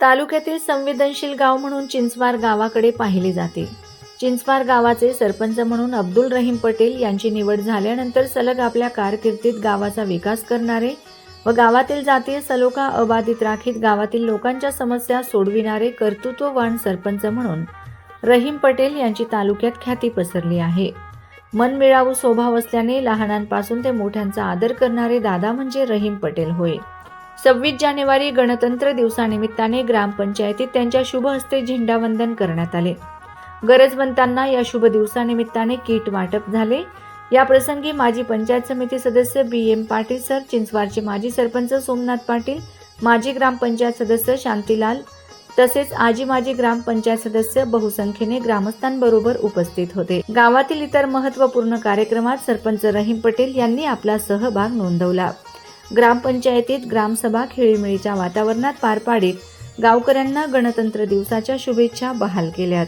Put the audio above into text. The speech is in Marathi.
तालुक्यातील संवेदनशील गाव म्हणून चिंचवार गावाकडे पाहिले जाते. चिंचवार गावाचे सरपंच म्हणून अब्दुल रहीम पटेल यांची निवड झाल्यानंतर सलग आपल्या कारकिर्दीत गावाचा विकास करणारे व गावातील जातीय सलोखा अबाधित राखीत गावातील लोकांच्या समस्या सोडविणारे कर्तृत्ववान सरपंच म्हणून रहीम पटेल यांची तालुक्यात ख्याती पसरली आहे. मनमिळावू स्वभाव असल्याने लहानांपासून ते मोठ्यांचा आदर करणारे दादा म्हणजे रहीम पटेल होय. सव्वीस जानेवारी गणतंत्र दिवसानिमित्ताने ग्रामपंचायतीत त्यांच्या शुभ हस्ते झेंडावंदन करण्यात आले. गरजवंतांना या शुभ दिवसानिमित्ताने किट वाटप झाले. या प्रसंगी माजी पंचायत समिती सदस्य बी एम पाटील सर चिंचवाडचे माजी सरपंच सोमनाथ पाटील माजी ग्रामपंचायत सदस्य शांतीलाल तसेच आजी माजी ग्रामपंचायत सदस्य बहुसंख्येने ग्रामस्थांबरोबर उपस्थित होते. गावातील इतर महत्त्वपूर्ण कार्यक्रमात सरपंच रहीम पटेल यांनी आपला सहभाग नोंदवला. ग्रामपंचायतीत ग्रामसभा खेळीमेळीच्या वातावरणात पार पाडीत गावकऱ्यांना गणतंत्र दिवसाच्या शुभेच्छा बहाल केल्यात.